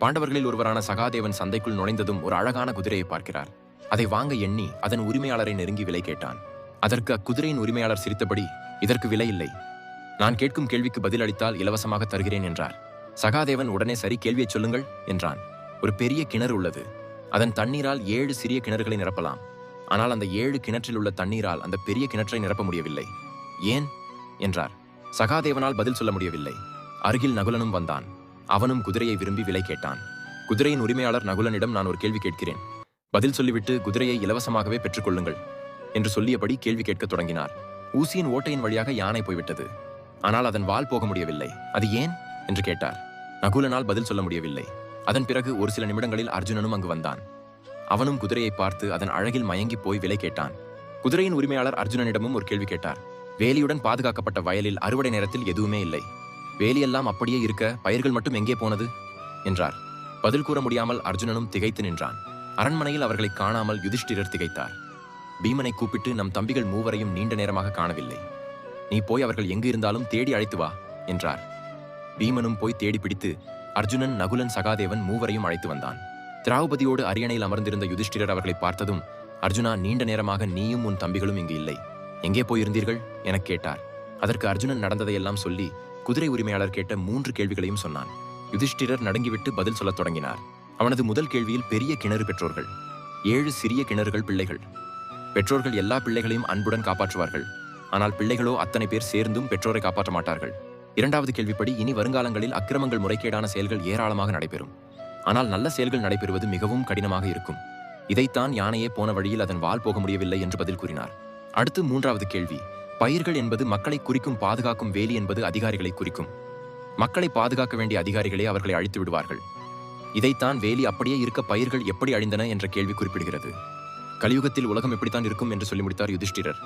பாண்டவர்களில் ஒருவரான சகாதேவன் சந்தைக்குள் நுழைந்ததும் ஒரு அழகான குதிரையை பார்க்கிறார். அதை வாங்க எண்ணி அதன் உரிமையாளரை நெருங்கி விலை கேட்டான். அதற்கு அக்குதிரையின் உரிமையாளர் சிரித்தபடி இதற்கு விலை இல்லை. நான் கேட்கும் கேள்விக்கு பதில் அளித்தால் இலவசமாக தருகிறேன் என்றார். சகாதேவன் உடனே சரி கேள்வியை சொல்லுங்கள் என்றான். ஒரு பெரிய கிணறு உள்ளது. அதன் தண்ணீரால் ஏழு சிறிய கிணறுகளை நிரப்பலாம். ஆனால் அந்த ஏழு கிணற்றில் உள்ள தண்ணீரால் அந்த பெரிய கிணற்றை நிரப்ப முடியவில்லை. ஏன்? என்றார். சகாதேவனால் பதில் சொல்ல முடியவில்லை. அருகில் நகுலனும் வந்தான். அவனும் குதிரையை விரும்பி விலை கேட்டான். குதிரையின் உரிமையாளர் நகுலனிடம் நான் ஒரு கேள்வி கேட்கிறேன். பதில் சொல்லிவிட்டு குதிரையை இலவசமாகவே பெற்றுக்கொள்ளுங்கள் என்று சொல்லியபடி கேள்வி கேட்கத் தொடங்கினார். ஊசியின் ஓட்டையின் வழியாக யானை போய்விட்டது. ஆனால் அதன் வால் போக முடியவில்லை. அது ஏன்? என்று கேட்டார். நகுலனால் பதில் சொல்ல முடியவில்லை. அதன் பிறகு ஒரு சில நிமிடங்களில் அர்ஜுனனும் அங்கு வந்தான். அவனும் குதிரையை பார்த்து அதன் அழகில் மயங்கி போய் விலை கேட்டான். குதிரையின் உரிமையாளர் அர்ஜுனனிடமும் ஒரு கேள்வி கேட்டார். வேலியுடன் பாதுகாக்கப்பட்ட வயலில் அறுவடை நேரத்தில் எதுவுமே இல்லை. வேலியெல்லாம் அப்படியே இருக்க பயிர்கள் மட்டும் எங்கே போனது? என்றார். பதில் கூற முடியாமல் அர்ஜுனனும் திகைத்து நின்றான். அரண்மனையில் அவர்களை காணாமல் யுதிஷ்டிரர் திகைத்தார். பீமனை கூப்பிட்டு நம் தம்பிகள் மூவரையும் நீண்ட நேரமாக காணவில்லை. நீ போய் அவர்கள் எங்கு இருந்தாலும் தேடி அழைத்து வா என்றார். பீமனும் போய் தேடி பிடித்து அர்ஜுனன் நகுலன் சகாதேவன் மூவரையும் அழைத்து வந்தான். திராவுபதியோடு அரியணையில் அமர்ந்திருந்த யுதிஷ்டிரர் அவர்களை பார்த்ததும் அர்ஜுனா நீண்ட நேரமாக நீயும் உன் தம்பிகளும் இங்கு இல்லை. எங்கே போயிருந்தீர்கள்? எனக் கேட்டார். அதற்கு அர்ஜுனன் நடந்ததையெல்லாம் சொல்லி குதிரை உரிமையாளர் கேட்ட மூன்று கேள்விகளையும் சொன்னான். யுதிஷ்டிரர் நடுங்கிவிட்டு பதில் சொல்லத் தொடங்கினார். அவனது முதல் கேள்வியில் பெரிய கிணறு பெற்றோர்கள். ஏழு சிறிய கிணறுகள் பிள்ளைகள். பெற்றோர்கள் எல்லா பிள்ளைகளையும் அன்புடன் காப்பாற்றுவார்கள். ஆனால் பிள்ளைகளோ அத்தனை பேர் சேர்ந்தும் பெற்றோரை காப்பாற்ற மாட்டார்கள். இரண்டாவது கேள்விப்படி இனி வருங்காலங்களில் அக்கிரமங்கள் முறைகேடான செயல்கள் ஏராளமாக நடைபெறும். ஆனால் நல்ல செயல்கள் நடைபெறுவது மிகவும் கடினமாக இருக்கும். இதைத்தான் யானையே போன வழியில் அதன் வால் போக முடியவில்லை என்று பதில் கூறினார். அடுத்து மூன்றாவது கேள்வி. பயிர்கள் என்பது மக்களை குறிக்கும் பாதுகாக்கும் வேலி என்பது அதிகாரிகளை குறிக்கும். மக்களை பாதுகாக்க வேண்டிய அதிகாரிகளே அவர்களை அழித்து விடுவார்கள். இதைத்தான் வேலி அப்படியே இருக்க பயிர்கள் எப்படி அழிந்தன என்ற கேள்வி குறிப்பிடுகிறது. கலியுகத்தில் உலகம் எப்படித்தான் இருக்கும் என்று சொல்லி முடித்தார் யுதிஷ்டிரர்.